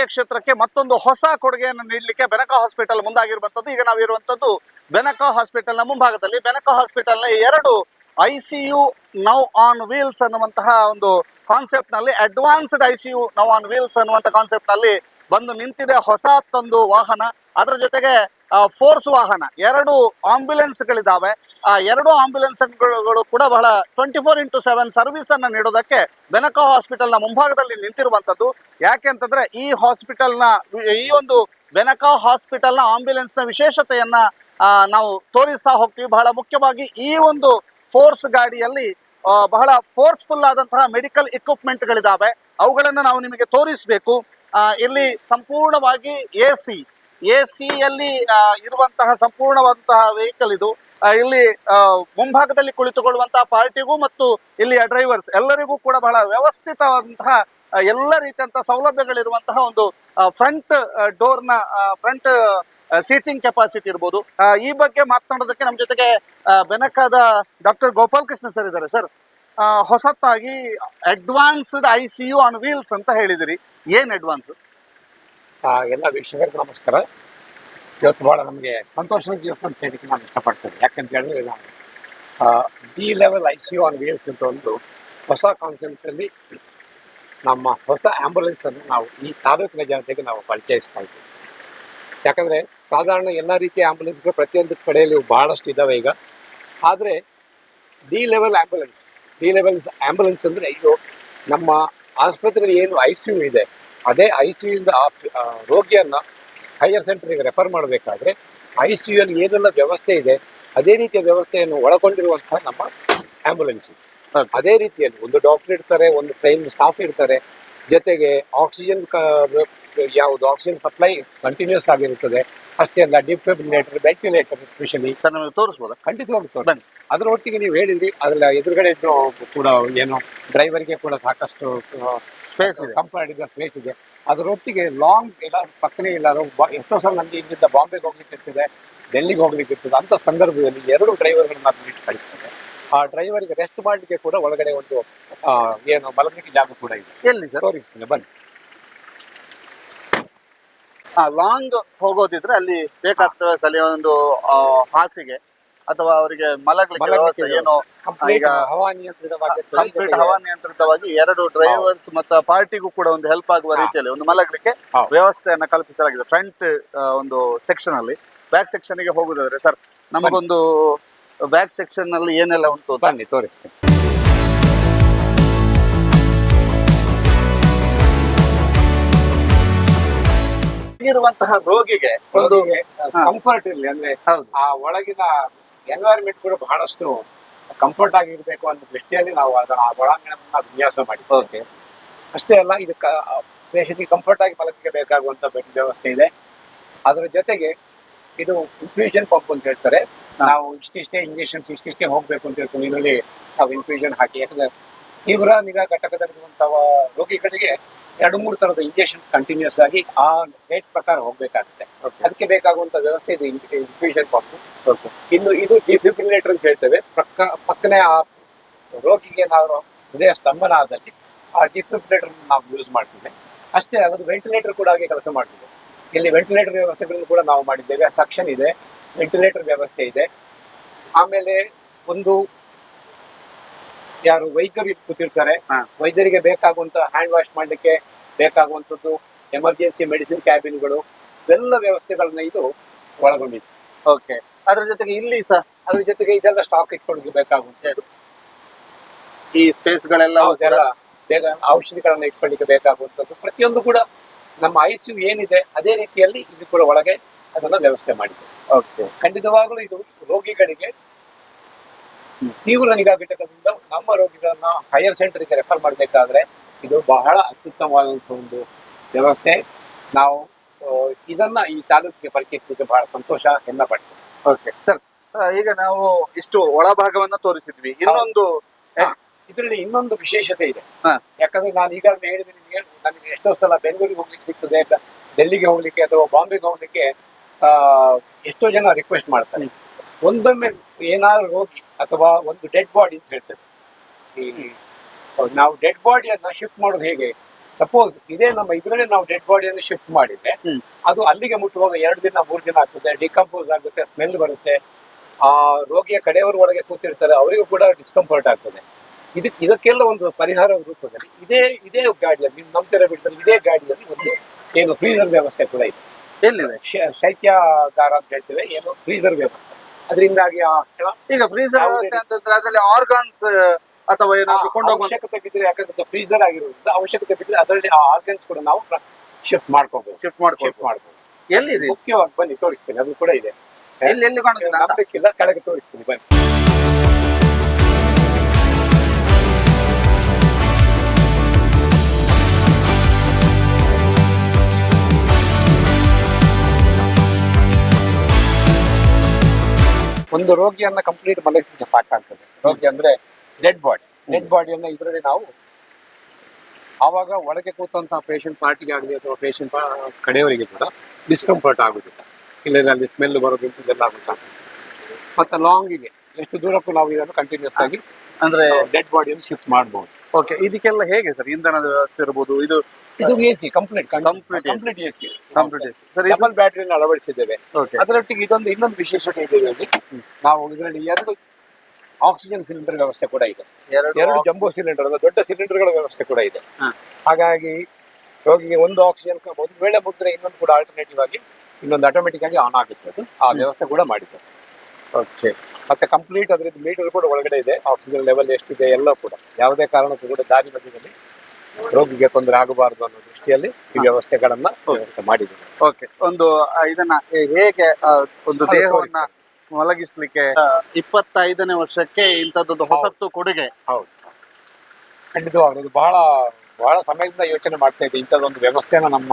ವೈದ್ಯಕೀಯ ಕ್ಷೇತ್ರಕ್ಕೆ ಮತ್ತೊಂದು ಹೊಸ ಕೊಡುಗೆಯನ್ನು ನೀಡಲಿಕ್ಕೆ ಬೆನಕ ಹಾಸ್ಪಿಟಲ್ ಮುಂದಾಗಿರುವಂತದ್ದು ಈಗ ನಾವಿರುವಂತದ್ದು ಬೆನಕ ಹಾಸ್ಪಿಟಲ್ನ ಮುಂಭಾಗದಲ್ಲಿ. ಬೆನಕ ಹಾಸ್ಪಿಟಲ್ನ ಎರಡು I C U now on wheels ಅನ್ನುವಂತಹ ಒಂದು ಕಾನ್ಸೆಪ್ಟ್ನಲ್ಲಿ advanced I C U now on wheels ಅನ್ನುವಂತ ಕಾನ್ಸೆಪ್ಟ್ನಲ್ಲಿ ಬಂದು ನಿಂತಿದೆ. ಹೊಸ ತಂದು ವಾಹನ. ಅದರ ಜೊತೆಗೆ ಫೋರ್ಸ್ ವಾಹನ, ಎರಡು ಆಂಬ್ಯುಲೆನ್ಸ್ ಗಳಿದಾವೆ ಆ, ಎರಡು ಆಂಬ್ಯುಲೆನ್ಸ್ಗಳು ಕೂಡ ಬಹಳ twenty four into seven service ಅನ್ನ ನೀಡೋದಕ್ಕೆ ಬೆನಕ ಹಾಸ್ಪಿಟಲ್ನ ಮುಂಭಾಗದಲ್ಲಿ ನಿಂತಿರುವಂತದ್ದು ಯಾಕೆ ಅಂತಂದ್ರೆ, ಈ ಹಾಸ್ಪಿಟಲ್ನ, ಈ ಒಂದು ಬೆನಕ ಹಾಸ್ಪಿಟಲ್ನ ಆಂಬ್ಯುಲೆನ್ಸ್ನ ವಿಶೇಷತೆಯನ್ನ ನಾವು ತೋರಿಸ್ತಾ ಹೋಗ್ತೀವಿ. ಬಹಳ ಮುಖ್ಯವಾಗಿ ಈ ಒಂದು ಫೋರ್ಸ್ ಗಾಡಿಯಲ್ಲಿ ಬಹಳ ಫೋರ್ಸ್ಫುಲ್ ಆದಂತಹ ಮೆಡಿಕಲ್ ಇಕ್ವಿಪ್ಮೆಂಟ್ ಗಳಿದಾವೆ ಅವುಗಳನ್ನ ನಾವು ನಿಮಗೆ ತೋರಿಸಬೇಕು. ಇಲ್ಲಿ ಸಂಪೂರ್ಣವಾಗಿ ಎ ಎ ಸಿಯಲ್ಲಿ ಇರುವಂತಹ ಸಂಪೂರ್ಣವಾದಂತಹ ವೆಹಿಕಲ್ ಇದು. ಇಲ್ಲಿ ಮುಂಭಾಗದಲ್ಲಿ ಕುಳಿತುಕೊಳ್ಳುವಂತಹ ಪಾರ್ಟಿಗೂ ಮತ್ತು ಇಲ್ಲಿಯ ಡ್ರೈವರ್ಸ್ ಎಲ್ಲರಿಗೂ ಕೂಡ ಬಹಳ ವ್ಯವಸ್ಥಿತವಾದಂತಹ ಎಲ್ಲ ರೀತಿಯಂತಹ ಸೌಲಭ್ಯಗಳಿರುವಂತಹ ಒಂದು ಫ್ರಂಟ್ ಡೋರ್ನ ಫ್ರಂಟ್ ಸೀಟಿಂಗ್ ಕೆಪಾಸಿಟಿ ಇರ್ಬೋದು. ಈ ಬಗ್ಗೆ ಮಾತನಾಡೋದಕ್ಕೆ ನಮ್ಮ ಜೊತೆಗೆ ಬೆನಕಾದ ಡಾಕ್ಟರ್ ಗೋಪಾಲ್ ಕೃಷ್ಣ ಸರ್ ಇದ್ದಾರೆ. ಸರ್ ಹೊಸತಾಗಿ advanced I C U on wheels ಅಂತ ಹೇಳಿದಿರಿ. ಏನ್ ಅಡ್ವಾನ್ಸ್ ಎಲ್ಲ ವೀಕ್ಷಕರಿಗೆ ನಮಸ್ಕಾರ. ಇವತ್ತು ಭಾಳ ನಮಗೆ ಸಂತೋಷದ ದಿವಸ ಅಂತ ಹೇಳಿಕ್ಕೆ ನಾನು ಇಷ್ಟಪಡ್ತೇನೆ. ಯಾಕಂತ ಹೇಳಿದ್ರೆ ನಾನು D level I C on wheels ಅಂತ ಒಂದು ಹೊಸ ಕಾನ್ಸೆಪ್ಟಲ್ಲಿ ನಮ್ಮ ಹೊಸ ಆ್ಯಂಬುಲೆನ್ಸನ್ನು ನಾವು ಈ ತಾಲೂಕಿನ ಜನತೆಗೆ ನಾವು ಪರಿಚಯಿಸ್ತಾ ಇದ್ದೀವಿ. ಯಾಕಂದರೆ ಸಾಧಾರಣ ಎಲ್ಲ ರೀತಿಯ ಆ್ಯಂಬುಲೆನ್ಸ್ಗಳು ಪ್ರತಿಯೊಂದು ಕಡೆಯಲ್ಲಿ ಬಹಳಷ್ಟು ಇದ್ದಾವೆ ಈಗ. ಆದರೆ D level ambulance D levels ambulance ಅಂದರೆ ಇದು ನಮ್ಮ ಆಸ್ಪತ್ರೆಯಲ್ಲಿ ಏನು ಐ ಸಿ ಯು ಇದೆ ಅದೇ ಐ ಸಿ ಯುಯಿಂದ ಆ ರೋಗಿಯನ್ನು ಹೈಯರ್ ಸೆಂಟರ್ಗೆ ರೆಫರ್ ಮಾಡಬೇಕಾದ್ರೆ ಐ ಸಿ ಯುಲ್ಲಿ ಏನೆಲ್ಲ ವ್ಯವಸ್ಥೆ ಇದೆ ಅದೇ ರೀತಿಯ ವ್ಯವಸ್ಥೆಯನ್ನು ಒಳಗೊಂಡಿರುವಂತಹ ನಮ್ಮ ಆ್ಯಂಬುಲೆನ್ಸ್ ಅದೇ ರೀತಿಯಲ್ಲಿ ಒಂದು ಡಾಕ್ಟರ್ ಇರ್ತಾರೆ ಒಂದು ಟ್ರೈನ್ ಸ್ಟಾಫ್ ಇರ್ತಾರೆ ಜೊತೆಗೆ ಆಕ್ಸಿಜನ್ ಯಾವುದು ಆಕ್ಸಿಜನ್ ಸಪ್ಲೈ ಕಂಟಿನ್ಯೂಸ್ ಆಗಿರುತ್ತದೆ. ಅಷ್ಟೇ ಅಲ್ಲ ಡಿಫಿಬ್ರಿಲೇಟರ್ ವೆಂಟಿಲೇಟರ್ ಸ್ಪೆಷಲಿ ಸರ್ ನಮಗೆ ತೋರಿಸ್ಬೋದಾ? ಖಂಡಿತವಾಗಿ ತೋರಿಸಿ. ಬನ್ನಿ. ಅದರೊಟ್ಟಿಗೆ ನೀವು ಹೇಳಿದ್ರಿ ಅದರ ಎದುರುಗಡೆ ಕೂಡ ಏನು ಡ್ರೈವರ್ಗೆ ಕೂಡ ಸಾಕಷ್ಟು ಸ್ಪೇಸ್ ಇದೆ ಕಂಫರ್ಟ್ ಇದೆ ಸ್ಪೇಸ್ ಇದೆ. ಅದರೊಟ್ಟಿಗೆ ಲಾಂಗ್ ಎಲ್ಲ ಪಕ್ಕನೇ ಇಲ್ಲ ಎಷ್ಟೋ ಸಲ ನನಗೆ ಇಲ್ಲಿಂದ ಬಾಂಬೆಗೆ ಹೋಗ್ಲಿಕ್ಕೆ ಇರ್ತದೆ ಡೆಲ್ಲಿಗೆ ಹೋಗ್ಲಿಕ್ಕೆ ಇರ್ತದೆ ಅಂತ ಸಂದರ್ಭದಲ್ಲಿ ಎರಡು ಡ್ರೈವರ್ಗಳನ್ನ ಬಿಟ್ಟು ಕಳಿಸ್ತದೆ ಆ ಡ್ರೈವರ್ಗೆ ರೆಸ್ಟ್ ಮಾಡಲಿಕ್ಕೆ ಕೂಡ ಒಳಗಡೆ ಒಂದು ಏನು ಮಲಗಲಿಕ್ಕೆ ಜಾಗ ಕೂಡ ಇದೆ. ಎಲ್ಲಿ ಸರ್? ತೋರಿಸ್ತೇನೆ ಬನ್ನಿ. ಲಾಂಗ್ ಹೋಗೋದಿದ್ರೆ ಅಲ್ಲಿ ಬೇಕಾಗ್ತದೆ ಸಲ ಒಂದು ಹಾಸಿಗೆ. ಅಥವಾ ಅವರಿಗೆ ಮಲಗಲಿಕ್ಕೆ ವ್ಯವಸ್ಥೆ ಏನು? ಈಗ ಕಂಪ್ಲೀಟ್ ಹವಾನಿಯಂತ್ರಿತವಾಗಿ ಎರಡು ಡ್ರೈವರ್ಸ್ ಮತ್ತು ಪಾರ್ಟಿಗೂ ಕೂಡ ಒಂದು ಹೆಲ್ಪ್ ಆಗುವ ರೀತಿಯಲ್ಲಿ ಒಂದು ಮಲಗಲಿಕ್ಕೆ ವ್ಯವಸ್ಥೆಯನ್ನು ಕಲ್ಪಿಸಲಾಗಿದೆ. ಫ್ರಂಟ್ ಒಂದು ಸೆಕ್ಷನ್ ಅಲ್ಲಿ. ಬ್ಯಾಕ್ ಸೆಕ್ಷನ್ಗೆ ಹೋಗುದಾದ್ರೆ ಸರ್ ನಮಗೊಂದು ಬ್ಯಾಕ್ ಸೆಕ್ಷನ್ ಅಲ್ಲಿ ಏನೆಲ್ಲ ಉಂಟು ಬನ್ನಿ ತೋರಿಸ್ತೀನಿ. ಇರುವಂತಹ ರೋಗಿಗೆ ಒಂದು ಕಂಫರ್ಟ್ ಇರಲಿ ಅಂದ್ರೆ ಆ ಒಳಗಿನ ಎನ್ವೈರ್ಮೆಂಟ್ ಕೂಡ ಬಹಳಷ್ಟು ಕಂಫರ್ಟ್ ಆಗಿರ್ಬೇಕು ಅನ್ನೋ ದೃಷ್ಟಿಯಲ್ಲಿ ನಾವು ಅದರ ಆ ಒಳಾಂಗಣವನ್ನ ವಿನ್ಯಾಸ ಮಾಡಿ ಓಕೆ ಅಷ್ಟೇ ಅಲ್ಲ ಇದು ದೇಶಕ್ಕೆ ಕಂಫರ್ಟ್ ಆಗಿ ಮಲಗಕ್ಕೆ ಬೇಕಾಗುವಂತ ಬೆಡ್ ವ್ಯವಸ್ಥೆ ಇದೆ. ಅದರ ಜೊತೆಗೆ ಇದು ಇನ್ಫ್ಯೂಷನ್ ಪಂಪ್ ಅಂತ ಹೇಳ್ತಾರೆ. ನಾವು ಇಷ್ಟಿಷ್ಟೇ ಇಂಜೆಕ್ಷನ್ಸ್ ಇಷ್ಟಿಷ್ಟೇ ಹೋಗಬೇಕು ಅಂತ ಹೇಳ್ಕೊಂಡು ಇದರಲ್ಲಿ ನಾವು ಇನ್ಫ್ಯೂಷನ್ ಹಾಕಿ ಯಾಕಂದ್ರೆ ತೀವ್ರ ನಿಗಾ ಘಟಕದಲ್ಲಿರುವಂತಹ ರೋಗಿಗಳಿಗೆ ಎರಡು ಮೂರು ತರದ ಇಂಜೆಕ್ಷನ್ಸ್ ಕಂಟಿನ್ಯೂಸ್ ಆಗಿ ಆ ಡೇಟ್ ಪ್ರಕಾರ ಹೋಗ್ಬೇಕಾಗುತ್ತೆ. ಅದಕ್ಕೆ ಬೇಕಾಗುವಂತ ವ್ಯವಸ್ಥೆ ಇದು ಇನ್ಫ್ಯೂಷನ್ ಪಂಪ್ ಇನ್ನು ಇದು ಡಿಫಿಬ್ರಿಲೇಟರ್ ಅಂತ ಹೇಳ್ತೇವೆ. ಪಕ್ಕ ಪಕ್ಕನೆ ಆ ರೋಗಿಗೆ ನಾವು ಹೃದಯ ಸ್ತಂಭನ ಆದಲ್ಲಿ ಆ ಡಿಫಿಬ್ರಿಲೇಟರ್ ನಾವು ಯೂಸ್ ಮಾಡ್ತೀವಿ. ಅಷ್ಟೇ ಅದು ವೆಂಟಿಲೇಟರ್ ಕೂಡ ಹಾಗೆ ಕೆಲಸ ಮಾಡ್ತೀವಿ ಇಲ್ಲಿ ವೆಂಟಿಲೇಟರ್ ವ್ಯವಸ್ಥೆಗಳನ್ನು ಕೂಡ ನಾವು ಮಾಡಿದ್ದೇವೆ. ಸಕ್ಷನ್ ಇದೆ ವೆಂಟಿಲೇಟರ್ ವ್ಯವಸ್ಥೆ ಇದೆ. ಆಮೇಲೆ ಒಂದು ಯಾರು ವೈದ್ಯರು ಕೂತಿರ್ತಾರೆ. ವೈದ್ಯರಿಗೆ ಬೇಕಾಗುವಂತ ಹ್ಯಾಂಡ್ ವಾಶ್ ಮಾಡ್ಲಿಕ್ಕೆ ಬೇಕಾಗುವಂತದ್ದು ಎಮರ್ಜೆನ್ಸಿ ಮೆಡಿಸಿನ್ ಕ್ಯಾಬಿನ್ಗಳು ಇವೆಲ್ಲ ವ್ಯವಸ್ಥೆಗಳನ್ನ ಇದು ಒಳಗೊಂಡಿದೆ. ಓಕೆ ಅದ್ರ ಜೊತೆಗೆ ಇಲ್ಲಿ ಸಹ ಅದ್ರ ಜೊತೆಗೆ ಇದೆಲ್ಲ ಸ್ಟಾಕ್ ಇಟ್ಕೊಂಡು ಬೇಕಾಗುತ್ತೆ ಈ ಸ್ಪೇಸ್ ಗಳೆಲ್ಲ ಹೌದೆಲ್ಲ ಬೇಗ ಔಷಧಿಗಳನ್ನ ಇಟ್ಕೊಳ್ಳಿಕ್ಕೆ ಬೇಕಾಗುವಂಥದ್ದು. ಪ್ರತಿಯೊಂದು ಕೂಡ ನಮ್ಮ ಐಸಿಯು ಏನಿದೆ ಅದೇ ರೀತಿಯಲ್ಲಿ ಇದು ಕೂಡ ಒಳಗೆ ಅದನ್ನ ವ್ಯವಸ್ಥೆ ಮಾಡಿದೆ. ಓಕೆ ಖಂಡಿತವಾಗಲೂ ಇದು ರೋಗಿಗಳಿಗೆ ತೀವ್ರ ನಿಗಾ ಘಟಕದಿಂದ ನಮ್ಮ ರೋಗಿಗಳನ್ನ ಹೈಯರ್ ಸೆಂಟರ್ಗೆ ರೆಫರ್ ಮಾಡಬೇಕಾದ್ರೆ ಇದು ಬಹಳ ಅತ್ಯುತ್ತಮವಾದಂತಹ ಒಂದು ವ್ಯವಸ್ಥೆ. ನಾವು ಇದನ್ನ ಈ ತಾಲೂಕಿಗೆ ಪರಿಚಯಿಸಲಿಕ್ಕೆ ಬಹಳ ಸಂತೋಷ ಎಲ್ಲ ಪಡ್ತೇವೆ ಓಕೆ ಸರ್ ಈಗ ನಾವು ಇಷ್ಟು ಒಳಭಾಗವನ್ನ ತೋರಿಸಿದ್ವಿ. ಇನ್ನೊಂದು ಇದರಲ್ಲಿ ಇನ್ನೊಂದು ವಿಶೇಷತೆ ಇದೆ. ಯಾಕಂದ್ರೆ ನಾನು ಈಗಾಗಲೇ ಹೇಳಿದೆ ನಿಮಗೆ ನನಗೆ ಎಷ್ಟೋ ಸಲ ಬೆಂಗಳೂರಿಗೆ ಹೋಗ್ಲಿಕ್ಕೆ ಸಿಗ್ತದೆ ಅಂತ ಡೆಲ್ಲಿಗೆ ಹೋಗ್ಲಿಕ್ಕೆ ಅಥವಾ ಬಾಂಬೆಗೆ ಹೋಗ್ಲಿಕ್ಕೆ ಆ, ಎಷ್ಟೋ ಜನ ರಿಕ್ವೆಸ್ಟ್ ಮಾಡ್ತಾರೆ. ಒಂದೊಮ್ಮೆ ಏನಾದ್ರು ಹೋಗಿ ಅಥವಾ ಒಂದು ಡೆಡ್ ಬಾಡಿ ಅಂತ ಹೇಳ್ತೇವೆ. ನಾವು ಡೆಡ್ ಬಾಡಿಯನ್ನ ಶಿಫ್ಟ್ ಮಾಡೋದು ಹೇಗೆ? ಸಪೋಸ್ ಇದೇ ನಮ್ಮ ಇದರಲ್ಲಿ ನಾವು ಡೆಡ್ ಬಾಡಿಯನ್ನು ಶಿಫ್ಟ್ ಮಾಡಿದ್ರೆ. ಅದು ಅಲ್ಲಿಗೆ ಮುಟ್ಟುವಾಗ ಎರಡು ದಿನ ಮೂರು ದಿನ ಆಗ್ತದೆ ಡಿಕಂಪೋಸ್ ಆಗುತ್ತೆ ಸ್ಮೆಲ್ ಬರುತ್ತೆ. ಆ ರೋಗಿಯ ಕಡೆಯವರು ಒಳಗೆ ಕೂತಿರ್ತಾರೆ ಅವರಿಗೂ ಕೂಡ ಡಿಸ್ಕಂಫರ್ಟ್ ಆಗ್ತದೆ. ಇದಕ್ಕೆ ಇದಕ್ಕೆಲ್ಲ ಒಂದು ಪರಿಹಾರ ರೂಪದಲ್ಲಿ ಇದೇ ಇದೇ ಗಾಡಿಯಲ್ಲಿ ನೀವು ನಂಬ್ತಿರ ಬಿಡ್ತಾರೆ ಇದೇ ಗಾಡಿಯಲ್ಲಿ ಒಂದು ಏನು ಫ್ರೀಸರ್ ವ್ಯವಸ್ಥೆ ಕೂಡ ಇದೆ. ಎಲ್ಲಿದೆ? ಶೈತ್ಯಗಾರ ಅಂತ ಹೇಳ್ತೇವೆ ಏನು ಫ್ರೀಸರ್ ವ್ಯವಸ್ಥೆ. ಅದರಿಂದಾಗಿ ಈಗ ಫ್ರೀಜರ್ ವ್ಯವಸ್ಥೆ ಅಂತಂದ್ರೆ ಅದರಲ್ಲಿ ಆರ್ಗಾನ್ಸ್ ಅಥವಾ ಏನಾದ್ರು ಅವಶ್ಯಕತೆ ಬಿದ್ದರೆ ಯಾಕಂದ್ರೆ ಫ್ರೀಸರ್ ಆಗಿರೋದ್ರಿಂದ ಅವಶ್ಯಕತೆ ಬಿದ್ದರೆ ಅದರಲ್ಲಿ ಆ ಆರ್ಗನ್ಸ್ ಕೂಡ ನಾವು ಶಿಫ್ಟ್ ಮಾಡ್ಕೋಬಹುದು ಶಿಫ್ಟ್ ಮಾಡ್ಕೊಂಡು ಶಿಫ್ಟ್ ಮಾಡ್ಬೋದು. ಎಲ್ಲಿದೆ? ಮುಖ್ಯವಾಗಿ ಬನ್ನಿ ತೋರಿಸ್ತೀನಿ. ಅದು ಕೂಡ ಇದೆ. ಎಲ್ಲಿ ಎಲ್ಲಿ ಕಾಣುದಿಲ್ಲ ಅಂತ? ನಂಬಿಕಿಲ್ಲ ಕೆಳಗೆ ತೋರಿಸ್ತೀನಿ ಬನ್ನಿ. ಒಂದು ರೋಗಿಯನ್ನ ಕಂಪ್ಲೀಟ್ ಮಲಗಿಸಿದ್ರೆ ಸಾಕಾಗ್ತದೆ. ರೋಗಿ ಅಂದ್ರೆ ಡೆಡ್ ಬಾಡಿ ಡೆಡ್ ಬಾಡಿಯನ್ನ ಇದರಲ್ಲಿ ನಾವು ಆವಾಗ ಒಳಗೆ ಕೂತಂತಹ ಪೇಷಂಟ್ ಪಾರ್ಟಿಗೆ ಆಗಲಿ ಅಥವಾ ಪೇಷಂಟ್ ಕಡೆಯವರಿಗೆ ಕೂಡ ಡಿಸ್ಕಂಫರ್ಟ್ ಆಗುದಿಲ್ಲ. ಇಲ್ಲ ಅಲ್ಲಿ ಸ್ಮೆಲ್ ಬರೋದು ಇಂಥದ್ದೆಲ್ಲ ಆಗೋ ಚಾನ್ಸಸ್ ಮತ್ತೆ ಲಾಂಗಿಗೆ ಎಷ್ಟು ದೂರಕ್ಕೂ ನಾವು ಇದನ್ನು ಕಂಟಿನ್ಯೂಸ್ ಆಗಿ ಅಂದ್ರೆ ಡೆಡ್ ಬಾಡಿಯನ್ನು ಶಿಫ್ಟ್ ಮಾಡಬಹುದು ಓಕೆ ಇದಕ್ಕೆಲ್ಲ ಹೇಗೆ ಸರ್? ಇಂಧನದ ವ್ಯವಸ್ಥೆ ಇರಬಹುದು ಇದು ಇದು A C complete complete. Complete A C complete sir ಇದು ಡಬಲ್ ಬ್ಯಾಟ್ರಿಯನ್ನು ಅಳವಡಿಸಿದ್ದೇವೆ. ಅದರೊಟ್ಟಿಗೆ ಇದೊಂದು ಇನ್ನೊಂದು ವಿಶೇಷತೆ ಇದೆ ನಾವು ಇದರಲ್ಲಿ ಎರಡು ಆಕ್ಸಿಜನ್ ಸಿಲಿಂಡರ್ ವ್ಯವಸ್ಥೆ ಕೂಡ ಇದೆ. ಎರಡು ಜಂಬೋ ಸಿಲಿಂಡರ್ ದೊಡ್ಡ ಸಿಲಿಂಡರ್ಗಳ ವ್ಯವಸ್ಥೆ ಕೂಡ ಇದೆ. ಹಾಗಾಗಿ ರೋಗಿಗೆ ಒಂದು ಆಕ್ಸಿಜನ್ ಒಂದು ವೇಳೆ ಮುದ್ರೆ ಇನ್ನೊಂದು ಕೂಡ ಆಲ್ಟರ್ನೇಟಿವ್ ಆಗಿ ಇನ್ನೊಂದು ಆಟೋಮೆಟಿಕ್ ಆಗಿ ಆನ್ ಆಗುತ್ತೆ. ಅದು ಆ ವ್ಯವಸ್ಥೆ ಕೂಡ ಮಾಡಿದ್ದಾರೆ. ಓಕೆ ಮತ್ತೆ ಕಂಪ್ಲೀಟ್ ಅದ್ರದ್ದು ಮೀಟರ್ ಕೂಡ ಒಳಗಡೆ ಇದೆ. ಆಕ್ಸಿಜನ್ ಲೆವೆಲ್ ಎಷ್ಟಿದೆ ಎಲ್ಲ ಕೂಡ. ಯಾವುದೇ ಕಾರಣಕ್ಕೂ ಕೂಡ ದಾರಿ ಮಧ್ಯದಲ್ಲಿ ರೋಗಿಗೆ ತೊಂದರೆ ಆಗಬಾರದು ಅನ್ನೋ ದೃಷ್ಟಿಯಲ್ಲಿ ಈ ವ್ಯವಸ್ಥೆಗಳನ್ನ ವ್ಯವಸ್ಥೆ ಮಾಡಿದ್ದಾರೆ. ಓಕೆ ಒಂದು ಇದನ್ನ ಹೇಗೆ ಒಂದು ದೇಹವನ್ನ. ಮಲಗಿಸ್ಲಿಕ್ಕೆ. ಇಪ್ಪತ್ತೈದನೇ ವರ್ಷಕ್ಕೆ ಇಂಥದ್ದೊಂದು ಹೊಸತ್ತು ಕೊಡುಗೆ. ಹೌದು. ಖಂಡಿತವಾಗ್ಲೂ ಇದು ಬಹಳ ಬಹಳ ಸಮಯದಿಂದ ಯೋಚನೆ ಮಾಡ್ತಾ ಇದ್ದೆ ಇಂಥದ್ದೊಂದು ವ್ಯವಸ್ಥೆನ ನಮ್ಮ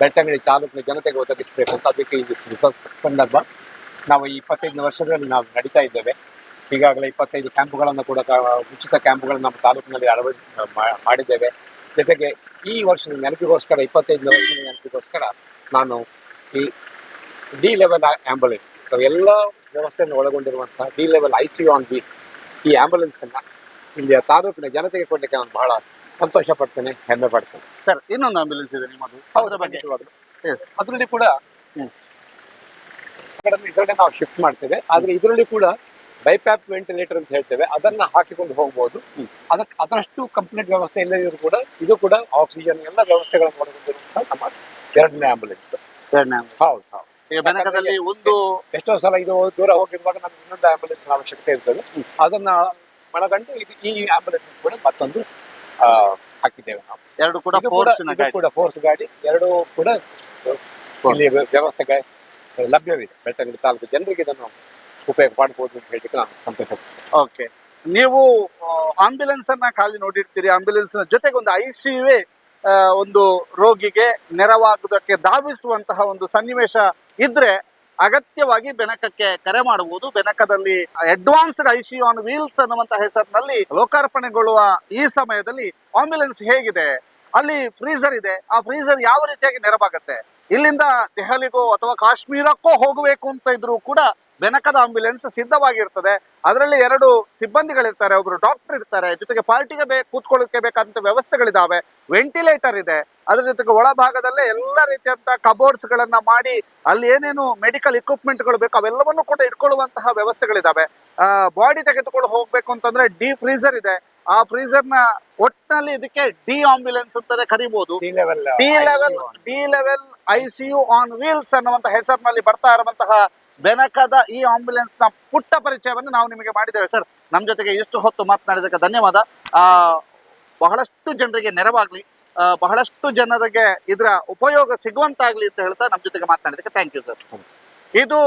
ಬೆಳ್ತಂಗಡಿ ತಾಲೂಕಿನ ಜನತೆಗೆ ಒದಗಿಸಬೇಕು ಅಂತ ಅದಕ್ಕೆ ಈ ಸಂದರ್ಭ. ನಾವು ಈ ಇಪ್ಪತ್ತೈದನೇ ವರ್ಷದಲ್ಲಿ ನಾವು ನಡೀತಾ ಇದ್ದೇವೆ. ಈಗಾಗಲೇ ಇಪ್ಪತ್ತೈದು ಕ್ಯಾಂಪ್ಗಳನ್ನು ಕೂಡ ಉಚಿತ ಕ್ಯಾಂಪುಗಳನ್ನು ನಮ್ಮ ತಾಲೂಕಿನಲ್ಲಿ ಅಳವಡಿ ಮಾಡಿದ್ದೇವೆ. ಜೊತೆಗೆ ಈ ವರ್ಷದ ನೆನಪಿಗೋಸ್ಕರ ಇಪ್ಪತ್ತೈದು ವರ್ಷದ ನೆನಪಿಗೋಸ್ಕರ ನಾನು ಈ ಡಿ ಲೆವೆಲ್ ಆ್ಯಂಬುಲೆನ್ಸ್ ಎಲ್ಲ ವ್ಯವಸ್ಥೆಯನ್ನು ಒಳಗೊಂಡಿರುವಂತಹ D level I C on B ಈ ಆಂಬುಲೆನ್ಸ್ ಅನ್ನ ಇಲ್ಲಿಯ ತಾಲೂಕಿನ ಜನತೆಗೆ ಕೊಡ್ಲಿಕ್ಕೆ ನಾನು ಬಹಳ ಸಂತೋಷ ಪಡ್ತೇನೆ ಹೆಮ್ಮೆ ಪಡ್ತೇನೆ. ಸರ್ ಇನ್ನೊಂದು ಆಂಬ್ಯುಲೆನ್ಸ್ ಇದೆ ನಿಮ್ಮದು. ಅದರ ಬಗ್ಗೆ ಅದರಲ್ಲಿ ಕೂಡ. ಇದರಲ್ಲಿ ನಾವು ಶಿಫ್ಟ್ ಮಾಡ್ತೇವೆ. ಆದ್ರೆ ಇದರಲ್ಲಿ ಕೂಡ ಬೈಪ್ಯಾಪ್ ವೆಂಟಿಲೇಟರ್ ಅಂತ ಹೇಳ್ತೇವೆ. ಅದನ್ನ ಹಾಕಿಕೊಂಡು ಹೋಗ್ಬೋದು. ಅದಕ್ಕೆ ಅದರಷ್ಟು ಕಂಪ್ಲೀಟ್ ವ್ಯವಸ್ಥೆ ಇಲ್ಲದಿದ್ರು ಕೂಡ ಇದು ಕೂಡ ಆಕ್ಸಿಜನ್ ಎಲ್ಲ ವ್ಯವಸ್ಥೆಗಳನ್ನು ಒಳಗೊಂಡಿರುವಂತಹ ನಮ್ಮ ಎರಡನೇ ಆಂಬುಲೆನ್ಸ್ ಹೌದು ಹೌದು. ಈಗ ಬೆನಕದಲ್ಲಿ ಒಂದು ಎಷ್ಟೋ ಸಲ ಇದು ದೂರ ಹೋಗಿರುವಾಗ ನಮ್ಗೆ ಇನ್ನೊಂದು ಆಂಬುಲೆನ್ಸ್ ಅವಶ್ಯಕತೆ ಇರ್ತದೆ. ಅದನ್ನ ಒಳಗಂಡು ಇದು ಈ ಆಂಬುಲೆನ್ಸ್ ಕೂಡ ಮತ್ತೊಂದು ಹಾಕಿದ್ದೇವೆ ನಾವು. ಎರಡು ಕೂಡ ಫೋರ್ಸ್ ಕೂಡ ಫೋರ್ಸ್ ಗಾಡಿ. ಎರಡು ಕೂಡ ಇಲ್ಲಿ ವ್ಯವಸ್ಥೆ ಲಭ್ಯವಿದೆ. ಬೆಳ್ತಂಗಡಿ ತಾಲೂಕು ಜನರಿಗೆ ಇದನ್ನು ಉಪಯೋಗ ಮಾಡಬಹುದು ಅಂತ ನಾನು ಸಂತೋಷ ಓಕೆ. ನೀವು ಆಂಬ್ಯುಲೆನ್ಸ್ ಅನ್ನ ಖಾಲಿ ನೋಡಿರ್ತೀರಿ. ಆಂಬ್ಯುಲೆನ್ಸ್ನ ಜೊತೆಗೆ ಒಂದು ಐ ಸಿ ಒಂದು ರೋಗಿಗೆ ನೆರವಾಗುವುದಕ್ಕೆ ಧಾವಿಸುವಂತಹ ಒಂದು ಸನ್ನಿವೇಶ ಇದ್ರೆ ಅಗತ್ಯವಾಗಿ ಬೆನಕಕ್ಕೆ ಕರೆ ಮಾಡುವುದು. ಬೆನಕದಲ್ಲಿ advanced I C on wheels ಅನ್ನುವಂತ ಹೆಸರಿನಲ್ಲಿ ಲೋಕಾರ್ಪಣೆಗೊಳ್ಳುವ ಈ ಸಮಯದಲ್ಲಿ ಆಂಬ್ಯುಲೆನ್ಸ್ ಹೇಗಿದೆ? ಅಲ್ಲಿ ಫ್ರೀಸರ್ ಇದೆ. ಆ ಫ್ರೀಸರ್ ಯಾವ ರೀತಿಯಾಗಿ ನೆರವಾಗುತ್ತೆ? ಇಲ್ಲಿಂದ ದೆಹಲಿಗೋ ಅಥವಾ ಕಾಶ್ಮೀರಕ್ಕೋ ಹೋಗಬೇಕು ಅಂತ ಇದ್ರು ಕೂಡ ಬೆನಕದ ಆಂಬ್ಯುಲೆನ್ಸ್ ಸಿದ್ಧವಾಗಿರ್ತದೆ. ಅದರಲ್ಲಿ ಎರಡು ಸಿಬ್ಬಂದಿಗಳಿರ್ತಾರೆ ಒಬ್ರು ಡಾಕ್ಟರ್ ಇರ್ತಾರೆ ಜೊತೆಗೆ ಪಾರ್ಟಿಗೆ ಬೇ ಕೂತ್ಕೊಳ್ಳೋಕೆ ಬೇಕಾದಂತ ವ್ಯವಸ್ಥೆಗಳಿದಾವೆ. ವೆಂಟಿಲೇಟರ್ ಇದೆ. ಅದ್ರ ಜೊತೆಗೆ ಒಳಭಾಗದಲ್ಲೇ ಎಲ್ಲ ರೀತಿಯಂತ ಕಬೋರ್ಡ್ಸ್ ಗಳನ್ನ ಮಾಡಿ ಅಲ್ಲಿ ಏನೇನು ಮೆಡಿಕಲ್ ಇಕ್ವಿಪ್ಮೆಂಟ್ಗಳು ಬೇಕು ಅವೆಲ್ಲವನ್ನು ಕೂಡ ಇಟ್ಕೊಳ್ಳುವಂತಹ ವ್ಯವಸ್ಥೆಗಳಿದಾವೆ. ಬಾಡಿ ತೆಗೆದುಕೊಂಡು ಹೋಗ್ಬೇಕು ಅಂತಂದ್ರೆ ಡಿ ಫ್ರೀಸರ್ ಇದೆ. ಆ ಫ್ರೀಸರ್ನ ಒಟ್ಟಿನಲ್ಲಿ ಇದಕ್ಕೆ ಡಿ ಆಂಬ್ಯುಲೆನ್ಸ್ ಅಂತಾನೆ ಕರಿಬಹುದು D level D level ICU on wheels ಅನ್ನುವಂತ ಹೆಸರಿನಲ್ಲಿ ಬರ್ತಾ ಇರುವಂತಹ ಬೆನಕದ ಈ ಆಂಬ್ಯುಲೆನ್ಸ್ನ ಪುಟ್ಟ ಪರಿಚಯವನ್ನು ನಾವು ನಿಮಗೆ ಮಾಡಿದ್ದೇವೆ. ಸರ್ ನಮ್ ಜೊತೆಗೆ ಇಷ್ಟು ಹೊತ್ತು ಮಾತನಾಡಿದಕ್ಕೆ ಧನ್ಯವಾದ. ಆ ಬಹಳಷ್ಟು ಜನರಿಗೆ ನೆರವಾಗ್ಲಿ ಬಹಳಷ್ಟು ಜನರಿಗೆ ಇದರ ಉಪಯೋಗ ಸಿಗುವಂತಾಗ್ಲಿ ಅಂತ ಹೇಳ್ತಾ ನಮ್ ಜೊತೆಗೆ ಮಾತನಾಡಿದಕ್ಕೆ ಥ್ಯಾಂಕ್ ಯು ಸರ್ ಇದು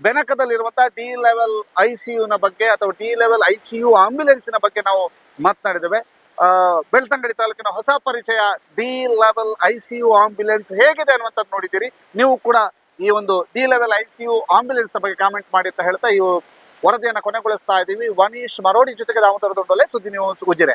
ಬೆನಕದಲ್ಲಿರುವಂತಹ ಡಿ ಲೆವೆಲ್ ಐ ಸಿ ನ ಬಗ್ಗೆ ಅಥವಾ D level I C U ಆಂಬ್ಯುಲೆನ್ಸಿನ ಬಗ್ಗೆ ನಾವು ಮಾತನಾಡಿದ್ದೇವೆ. ಆ, ಬೆಳ್ತಂಗಡಿ ತಾಲೂಕಿನ ಹೊಸ ಪರಿಚಯ D level I C U ambulance ಹೇಗಿದೆ ಅನ್ನುವಂಥದ್ದು ನೋಡಿದ್ದೀರಿ. ನೀವು ಕೂಡ ಈ ಒಂದು ಡಿ ಲೆವೆಲ್ ಯು ಆಂಬ್ಯುಲೆನ್ಸ್ ಬಗ್ಗೆ ಕಾಮೆಂಟ್ ಮಾಡಿ ಅಂತ ಹೇಳ್ತಾ ಈ ವರದಿಯನ್ನು ಕೊನೆಗೊಳಿಸ್ತಾ ಇದ್ದೀವಿ ವನೀಶ್ ಮರೋಡಿ ಜೊತೆಗೆ ದಾಮೋದರ ದೊಡ್ಡಲೆ ಸುದ್ದಿ ನ್ಯೂಸ್ ಉಜಿರೆ.